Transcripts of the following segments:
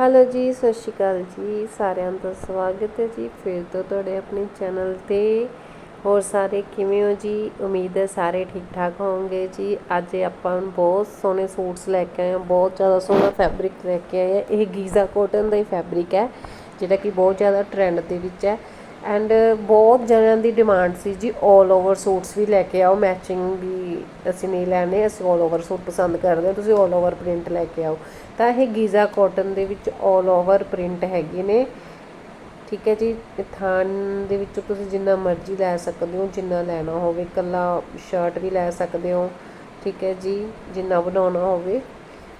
Hello ਜੀ, ਸਤਿ ਸ਼੍ਰੀ ਅਕਾਲ ਜੀ। ਸਾਰਿਆਂ ਦਾ ਸਵਾਗਤ ਹੈ ਜੀ। ਫਿਰ ਤੋਂ ਤੁਹਾਡੇ ਆਪਣੇ ਚੈਨਲ ਤੇ। ਹੋਰ ਸਾਰੇ ਕਿਵੇਂ ਹੋ ਜੀ? ਉਮੀਦ ਹੈ ਸਾਰੇ ਠੀਕ ਠਾਕ ਹੋਵੋਗੇ ਜੀ। ਅੱਜ ਆਪਾਂ ਬਹੁਤ ਸੋਹਣੇ ਸੂਟਸ ਲੈ ਕੇ ਆਏ ਹਾਂ। ਬਹੁਤ ਜ਼ਿਆਦਾ ਸੋਹਣਾ ਫੈਬਰਿਕ ਲੈ ਕੇ ਆਏ ਹਾਂ। ਇਹ ਗੀਜ਼ਾ ਕਾਟਨ ਦਾ ਹੀ ਫੈਬਰਿਕ ਹੈ, ਜਿਹੜਾ ਕਿ ਬਹੁਤ ਜ਼ਿਆਦਾ ਟ੍ਰੈਂਡ ਦੇ ਵਿੱਚ ਹੈ। ਐਂਡ ਬਹੁਤ ਜਣਿਆਂ ਦੀ ਡਿਮਾਂਡ ਸੀ ਜੀ 올 ਓਵਰ ਸੂਟਸ ਵੀ ਲੈ ਕੇ ਆਓ ਮੈਚਿੰਗ ਵੀ ਅਸੀਂ ਨਹੀਂ ਲੈਣੇ ਅਸੀਂ 올 ਓਵਰ ਸੂਟ ਪਸੰਦ ਕਰਦੇ ਹਾਂ ਤੁਸੀਂ 올 ਓਵਰ ਪ੍ਰਿੰਟ ਲੈ ਕੇ ਆਓ ਤਾਂ ਇਹ ਗੀਜ਼ਾ ਕਾਟਨ ਦੇ ਵਿੱਚ 올 ਓਵਰ ਪ੍ਰਿੰਟ ਹੈਗੇ ਨੇ ਠੀਕ ਹੈ ਜੀ ਇਹ ਥਾਨ ਦੇ ਵਿੱਚੋਂ ਤੁਸੀਂ ਜਿੰਨਾ ਮਰਜ਼ੀ ਲੈ ਸਕਦੇ ਹੋ ਜਿੰਨਾ ਲੈਣਾ ਹੋਵੇ ਇਕੱਲਾ ਸ਼ਰਟ ਵੀ ਲੈ ਸਕਦੇ ਹੋ ਠੀਕ ਹੈ ਜੀ ਜਿੰਨਾ ਬਣਾਉਣਾ ਹੋਵੇ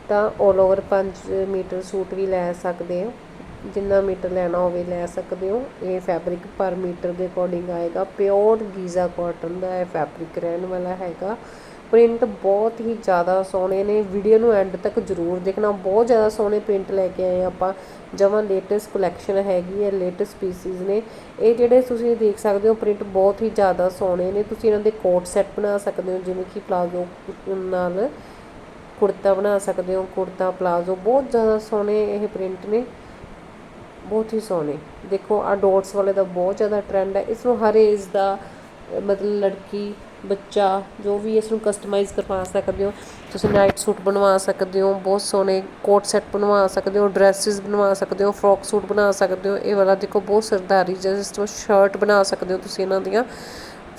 ਤਾਂ 올 ਓਵਰ 5 ਮੀਟਰ ਸੂਟ ਵੀ ਲੈ ਸਕਦੇ ਹੋ ਜਿੰਨਾ ਮੀਟਰ ਲੈਣਾ ਹੋਵੇ ਲੈ ਸਕਦੇ ਹੋ। ਇਹ ਫੈਬਰਿਕ ਪਰ ਮੀਟਰ ਦੇ ਅਕੋਰਡਿੰਗ ਆਏਗਾ। ਪਿਓਰ ਗੀਜ਼ਾ ਕਾਟਨ ਦਾ ਇਹ ਫੈਬਰਿਕ ਰਹਿਣ ਵਾਲਾ ਹੈਗਾ। ਪ੍ਰਿੰਟ ਬਹੁਤ ਹੀ ਜ਼ਿਆਦਾ ਸੋਹਣੇ ਨੇ। ਵੀਡੀਓ ਨੂੰ ਐਂਡ ਤੱਕ ਜ਼ਰੂਰ ਦੇਖਣਾ। ਬਹੁਤ ਜ਼ਿਆਦਾ ਸੋਹਣੇ ਪ੍ਰਿੰਟ ਲੈ ਕੇ ਆਏ ਆਪਾਂ। ਜਮਾਂ ਲੇਟੈਸਟ ਕਲੈਕਸ਼ਨ ਹੈਗੀ ਹੈ ਲੇਟੈਸਟ ਪੀਸਿਸ ਨੇ। ਇਹ ਜਿਹੜੇ ਤੁਸੀਂ ਦੇਖ ਸਕਦੇ ਹੋ ਪ੍ਰਿੰਟ ਬਹੁਤ ਹੀ ਜ਼ਿਆਦਾ ਸੋਹਣੇ ਨੇ। ਤੁਸੀਂ ਇਹਨਾਂ ਦੇ ਕੋਟ ਸੈੱਟ ਬਣਾ ਸਕਦੇ ਹੋ, ਜਿਵੇਂ ਕਿ ਪਲਾਜ਼ੋ ਨਾਲ ਕੁੜਤਾ ਬਣਾ ਸਕਦੇ ਹੋ, ਕੁੜਤਾ ਪਲਾਜ਼ੋ ਬਹੁਤ ਜ਼ਿਆਦਾ ਸੋਹਣੇ ਇਹ ਪ੍ਰਿੰਟ ਨੇ। ਬਹੁਤ ਹੀ ਸੋਹਣੇ। ਦੇਖੋ ਆ ਡੋਟਸ ਵਾਲੇ ਦਾ ਬਹੁਤ ਜ਼ਿਆਦਾ ਟ੍ਰੈਂਡ ਹੈ। ਇਸ ਨੂੰ ਹਰ ਏਜ ਦਾ ਮਤਲਬ ਲੜਕੀ, ਬੱਚਾ, ਜੋ ਵੀ ਇਸ ਨੂੰ ਕਸਟਮਾਈਜ਼ ਕਰਵਾ ਸਕਦੇ ਹੋ, ਤੁਸੀਂ ਨਾਈਟ ਸੂਟ ਬਣਵਾ ਸਕਦੇ ਹੋ, ਬਹੁਤ ਸੋਹਣੇ ਕੋਟ ਸੈੱਟ ਬਣਵਾ ਸਕਦੇ ਹੋ ਡਰੈਸਿਸ ਬਣਵਾ ਸਕਦੇ ਹੋ ਫਰੋਕ ਸੂਟ ਬਣਾ ਸਕਦੇ ਹੋ। ਇਹ ਵਾਲਾ ਦੇਖੋ, ਬਹੁਤ ਸਰਦਾਰੀ ਜਿਸ ਤੋਂ ਸ਼ਰਟ ਬਣਾ ਸਕਦੇ ਹੋ ਤੁਸੀਂ ਇਹਨਾਂ ਦੀਆਂ।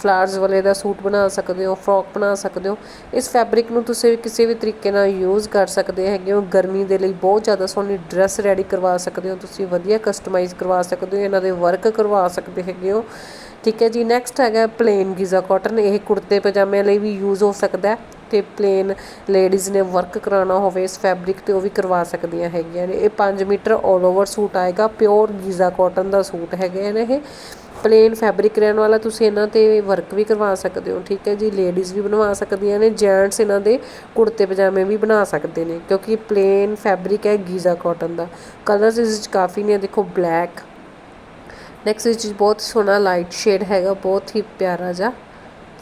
ਫਲਾਰਸ ਵਾਲੇ ਦਾ ਸੂਟ ਬਣਾ ਸਕਦੇ ਹੋ, ਫਰੋਕ ਬਣਾ ਸਕਦੇ ਹੋ। ਇਸ ਫੈਬਰਿਕ ਨੂੰ ਤੁਸੀਂ ਕਿਸੇ ਵੀ ਤਰੀਕੇ ਨਾਲ ਯੂਜ਼ ਕਰ ਸਕਦੇ ਹੈਗੇ ਹੋ। ਗਰਮੀ ਦੇ ਲਈ ਬਹੁਤ ਜ਼ਿਆਦਾ ਸੋਹਣੀ ਡਰੈਸ ਰੈਡੀ ਕਰਵਾ ਸਕਦੇ ਹੋ। ਤੁਸੀਂ ਵਧੀਆ ਕਸਟਮਾਈਜ਼ ਕਰਵਾ ਸਕਦੇ ਹੋ। ਇਹਨਾਂ ਦੇ ਵਰਕ ਕਰਵਾ ਸਕਦੇ ਹੈਗੇ ਹੋ। ਠੀਕ ਹੈ ਜੀ ਨੈਕਸਟ ਹੈਗਾ ਪਲੇਨ ਗੀਜ਼ਾ ਕਾਟਨ ਇਹ ਕੁੜਤੇ ਪਜਾਮੇ ਲਈ ਵੀ ਯੂਜ਼ ਹੋ ਸਕਦਾ ਹੈ। ਤੇ ਪਲੇਨ ਲੇਡੀਜ਼ ਨੇ ਵਰਕ ਕਰਾਉਣਾ ਹੋਵੇ, ਇਸ ਫੈਬਰਿਕ ਤੇ ਉਹ ਵੀ ਕਰਵਾ ਸਕਦੀਆਂ ਹੈਗੀਆਂ ਨੇ। ਇਹ ਪੰਜ ਮੀਟਰ 올 ਓਵਰ ਸੂਟ ਆਏਗਾ ਪਿਓਰ ਗੀਜ਼ਾ ਕਾਟਨ ਦਾ ਸੂਟ ਹੈਗੇ ਨੇ ਇਹ। ਪਲੇਨ ਫੈਬਰਿਕ ਰਹਿਣ ਵਾਲਾ ਤੁਸੀਂ ਇਹਨਾਂ ਤੇ ਵਰਕ ਵੀ ਕਰਵਾ ਸਕਦੇ ਹੋ, ਠੀਕ ਹੈ ਜੀ? ਲੇਡੀਜ਼ ਵੀ ਬਣਵਾ ਸਕਦੀਆਂ ਨੇ ਜੈਂਟਸ ਇਹਨਾਂ ਦੇ ਕੁੜਤੇ ਪਜਾਮੇ ਵੀ ਬਣਾ ਸਕਦੇ ਨੇ, ਕਿਉਂਕਿ ਪਲੇਨ ਫੈਬਰਿਕ ਹੈ ਗੀਜ਼ਾ ਕਾਟਨ ਦਾ। ਕਲਰਸ ਇਸ ਵਿੱਚ ਕਾਫੀ ਨੇ, ਦੇਖੋ ਬਲੈਕ ਨੈਕਸਟ ਇਸ ਵਿੱਚ ਬਹੁਤ ਸੋਹਣਾ ਲਾਈਟ ਸ਼ੇਡ ਹੈਗਾ, ਬਹੁਤ ਹੀ ਪਿਆਰਾ ਜਿਹਾ,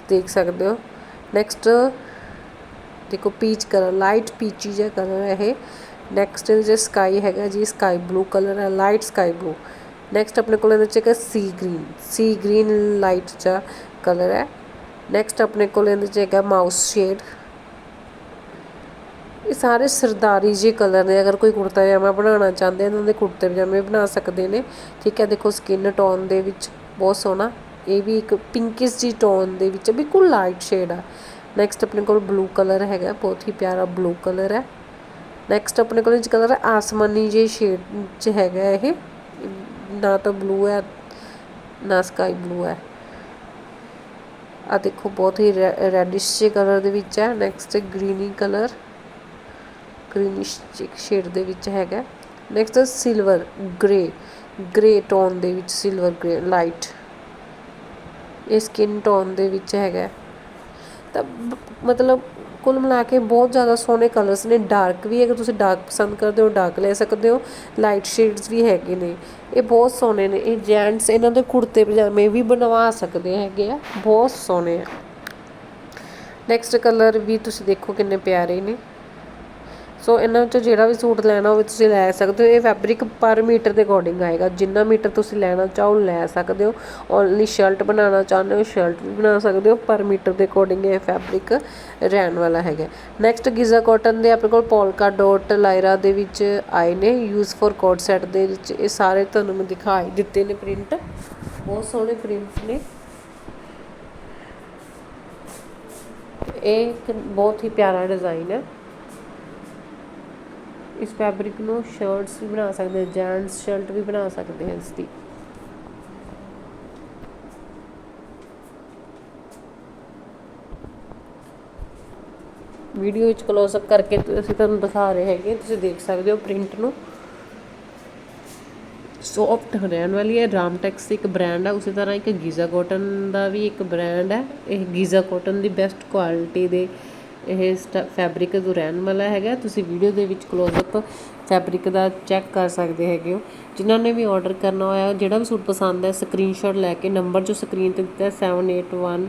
ਦੇਖ ਸਕਦੇ ਹੋ। ਨੈਕਸਟ ਦੇਖੋ ਪੀਚ ਕਲਰ ਲਾਈਟ ਪੀਚੀ ਜਿਹਾ ਕਲਰ ਹੈ ਇਹ। ਨੈਕਸਟ ਇਹਦੇ ਜੋ ਸਕਾਈ ਹੈਗਾ ਜੀ ਸਕਾਈ ਬਲੂ ਕਲਰ ਹੈ ਲਾਈਟ ਸਕਾਈ ਬਲੂ ਨੈਕਸਟ ਆਪਣੇ ਕੋਲ ਇਹਦੇ ਚ ਹੈਗਾ sea green sea green light ਜਿਹਾ ਕਲਰ ਹੈ। ਨੈਕਸਟ ਆਪਣੇ ਕੋਲ ਇਹਦੇ ਚ ਹੈਗਾ ਮਾਊਸ ਸ਼ੇਡ ਇਹ ਸਾਰੇ ਸਰਦਾਰੀ ਜਿਹੇ ਕਲਰ ਨੇ, ਅਗਰ ਕੋਈ ਕੁੜਤਾ ਪਜਾਮਾ ਬਣਾਉਣਾ ਚਾਹੁੰਦੇ ਇਹਨਾਂ ਦੇ ਕੁੜਤੇ ਪਜਾਮੇ ਬਣਾ ਸਕਦੇ ਨੇ। ਠੀਕ ਹੈ, ਦੇਖੋ ਸਕਿਨ ਟੋਨ ਦੇ ਵਿੱਚ ਬਹੁਤ ਸੋਹਣਾ। ਇਹ ਵੀ ਇੱਕ ਪਿੰਕਿਸ਼ ਜੀ ਟੋਨ ਦੇ ਵਿੱਚ ਬਿਲਕੁਲ ਲਾਈਟ ਸ਼ੇਡ ਆ। ਨੈਕਸਟ ਆਪਣੇ ਕੋਲ ਬਲੂ ਕਲਰ ਹੈਗਾ, ਬਹੁਤ ਹੀ ਪਿਆਰਾ ਬਲੂ ਕਲਰ ਹੈ। ਨੈਕਸਟ ਆਪਣੇ ਕੋਲ ਇਹ ਕਲਰ ਹੈ, ਆਸਮਾਨੀ ਜਿਹੇ ਸ਼ੇਡ 'ਚ ਹੈਗਾ ਇਹ। ਨਾ ਤਾਂ ਬਲੂ ਹੈ, ਨਾ ਸਕਾਈ ਬਲੂ ਹੈ। ਆ ਦੇਖੋ, ਬਹੁਤ ਹੀ ਰੈਡਿਸ਼ ਜਿਹੇ ਕਲਰ ਦੇ ਵਿੱਚ ਹੈ। Next greeny colour greenish shade ਦੇ ਵਿੱਚ ਹੈਗਾ। Next silver grey grey tone ਦੇ ਵਿੱਚ ਸਿਲਵਰ ਗ੍ਰੇ ਲਾਈਟ ਇਹ ਸਕਿਨ ਟੋਨ ਦੇ ਵਿੱਚ ਹੈਗਾ। ਤਾਂ ਮਤਲਬ ਕੁੱਲ ਮਿਲਾ ਕੇ ਬਹੁਤ ਜ਼ਿਆਦਾ ਸੋਹਣੇ ਕਲਰਸ ਨੇ। ਡਾਰਕ ਵੀ ਅਗਰ ਤੁਸੀਂ ਡਾਰਕ ਪਸੰਦ ਕਰਦੇ ਹੋ ਡਾਰਕ ਲੈ ਸਕਦੇ ਹੋ। ਲਾਈਟ ਸ਼ੇਡਸ ਵੀ ਹੈਗੇ ਨੇ। ਇਹ ਬਹੁਤ ਸੋਹਣੇ ਨੇ। ਇਹ ਜੈਂਟਸ ਇਹਨਾਂ ਦੇ ਕੁੜਤੇ ਪਜਾਮੇ ਵੀ ਬਣਵਾ ਸਕਦੇ ਹੈਗੇ ਆ। ਬਹੁਤ ਸੋਹਣੇ ਆ। ਨੈਕਸਟ ਕਲਰ ਵੀ ਤੁਸੀਂ ਦੇਖੋ ਕਿੰਨੇ ਪਿਆਰੇ ਨੇ। ਸੋ ਇਹਨਾਂ ਵਿੱਚੋਂ ਜਿਹੜਾ ਵੀ ਸੂਟ ਲੈਣਾ ਹੋਵੇ ਤੁਸੀਂ ਲੈ ਸਕਦੇ ਹੋ। ਇਹ ਫੈਬਰਿਕ ਪਰ ਮੀਟਰ ਦੇ ਅਕੋਰਡਿੰਗ ਆਏਗਾ। ਜਿੰਨਾ ਮੀਟਰ ਤੁਸੀਂ ਲੈਣਾ ਚਾਹੋ ਲੈ ਸਕਦੇ ਹੋ। ਓਨਲੀ ਸ਼ਰਟ ਬਣਾਉਣਾ ਚਾਹੁੰਦੇ ਹੋ ਸ਼ਰਟ ਵੀ ਬਣਾ ਸਕਦੇ ਹੋ। ਪਰ ਮੀਟਰ ਦੇ ਅਕੋਰਡਿੰਗ ਇਹ ਫੈਬਰਿਕ ਰਹਿਣ ਵਾਲਾ ਹੈਗਾ। ਨੈਕਸਟ ਗਿਜ਼ਾ ਕਾਟਨ ਦੇ ਆਪਣੇ ਕੋਲ ਪੋਲਕਾ ਡੋਟ ਲਾਇਰਾ ਦੇ ਵਿੱਚ ਆਏ ਨੇ। ਯੂਜ਼ ਫॉर ਕੋਟ ਸੈਟ ਦੇ ਵਿੱਚ ਇਹ ਸਾਰੇ ਤੁਹਾਨੂੰ ਮੈਂ ਦਿਖਾਈ ਦਿੱਤੇ ਨੇ ਪ੍ਰਿੰਟ ਬਹੁਤ ਸੋਹਣੇ ਪ੍ਰਿੰਟ ਨੇ। ਇਹ ਬਹੁਤ ਹੀ ਪਿਆਰਾ ਡਿਜ਼ਾਈਨ ਹੈ। ਇਸ ਫੈਬਰਿਕ ਨੂੰ ਸ਼ਰਟਸ ਵੀ ਬਣਾ ਸਕਦੇ ਹਾਂ ਜੈਂਟਸ ਸ਼ਰਟ ਵੀ ਬਣਾ ਸਕਦੇ ਹਾਂ ਇਸ ਦੀ। ਵੀਡੀਓ ਵਿੱਚ ਕਲੋਜ਼ ਅਪ ਕਰਕੇ ਅਸੀਂ ਤੁਹਾਨੂੰ ਦਿਖਾ ਰਹੇ ਹੈਗੇ, ਤੁਸੀਂ ਦੇਖ ਸਕਦੇ ਹੋ ਪ੍ਰਿੰਟ ਨੂੰ। ਸੌਫਟ ਰਹਿਣ ਵਾਲੀ ਹੈ ਰਾਮਟੈਕਸ ਇੱਕ ਬ੍ਰਾਂਡ ਹੈ ਉਸੇ ਤਰ੍ਹਾਂ ਇੱਕ ਗੀਜ਼ਾ ਕਾਟਨ ਦਾ ਵੀ ਇੱਕ ਬ੍ਰਾਂਡ ਹੈ। ਇਹ ਗੀਜ਼ਾ ਕਾਟਨ ਦੀ ਬੈਸਟ ਕੁਆਲਿਟੀ ਦੇ ਇਹ ਫੈਬਰਿਕ ਜੋ ਰਹਿਣ ਵਾਲਾ ਹੈਗਾ। ਤੁਸੀਂ ਵੀਡੀਓ ਦੇ ਵਿੱਚ ਕਲੋਜ਼ ਅਪ ਫੈਬਰਿਕ ਦਾ ਚੈੱਕ ਕਰ ਸਕਦੇ ਹੈਗੇ ਹੋ। ਜਿਨ੍ਹਾਂ ਨੇ ਵੀ ਆਰਡਰ ਕਰਨਾ ਹੋਇਆ, ਜਿਹੜਾ ਵੀ ਸੂਟ ਪਸੰਦ ਹੈ ਸਕਰੀਨਸ਼ਾਟ ਲੈ ਕੇ ਨੰਬਰ ਜੋ ਸਕਰੀਨ ਤੇ ਦਿੱਤਾ ਹੈ 781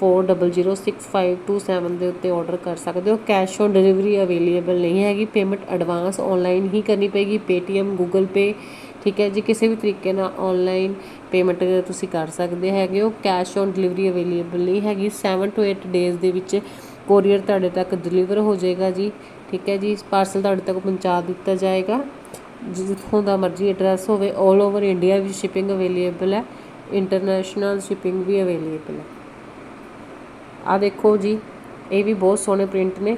40065227 ਦੇ ਉੱਤੇ ਆਰਡਰ ਕਰ ਸਕਦੇ ਹੋ। ਕੈਸ਼ ਔਨ ਡਿਲੀਵਰੀ ਅਵੇਲੇਬਲ ਨਹੀਂ ਹੈਗੀ। ਪੇਮੈਂਟ ਐਡਵਾਂਸ ਆਨਲਾਈਨ ਹੀ ਕਰਨੀ ਪਏਗੀ। Paytm, Google Pay, ਠੀਕ ਹੈ ਜੀ। ਕਿਸੇ ਵੀ ਤਰੀਕੇ ਨਾਲ ਆਨਲਾਈਨ ਪੇਮੈਂਟ ਤੁਸੀਂ ਕਰ ਸਕਦੇ ਹੈਗੇ ਹੋ। ਕੈਸ਼ ਔਨ ਡਿਲੀਵਰੀ ਅਵੇਲੇਬਲ ਨਹੀਂ ਹੈਗੀ। 7 ਤੋਂ 8 ਡੇਜ਼ ਦੇ ਵਿੱਚ ਕੋਰੀਅਰ ਤੁਹਾਡੇ ਤੱਕ ਡਿਲੀਵਰ ਹੋ ਜਾਏਗਾ ਜੀ, ਠੀਕ ਹੈ ਜੀ, ਪਾਰਸਲ ਤੁਹਾਡੇ ਤੱਕ ਪਹੁੰਚਾ ਦਿੱਤਾ ਜਾਏਗਾ। ਜਿੱਥੋਂ ਦਾ ਮਰਜ਼ੀ ਐਡਰੈਸ ਹੋਵੇ 올 ਓਵਰ ਇੰਡੀਆ ਵੀ ਸ਼ਿਪਿੰਗ ਅਵੇਲੇਬਲ ਹੈ ਇੰਟਰਨੈਸ਼ਨਲ ਸ਼ਿਪਿੰਗ ਵੀ ਅਵੇਲੇਬਲ ਹੈ। ਆ ਦੇਖੋ ਜੀ, ਇਹ ਵੀ ਬਹੁਤ ਸੋਹਣੇ ਪ੍ਰਿੰਟ ਨੇ,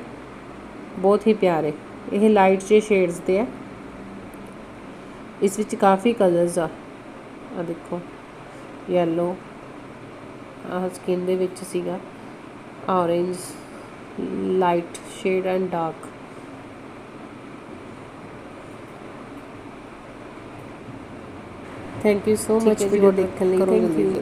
ਬਹੁਤ ਹੀ ਪਿਆਰੇ, ਇਹ ਲਾਈਟ ਜੇ ਸ਼ੇਡਸ ਦੇ ਆ ਇਸ ਵਿੱਚ ਕਾਫੀ ਕਲਰਸ ਆ। ਆ ਦੇਖੋ ਯੈਲੋ ਆਹ ਸਕਿਨ ਦੇ ਵਿੱਚ ਸੀਗਾ, orange light shade and dark thank you so much video ਦੇਖਣ ਲਈ ਥੈਂਕ ਯੂ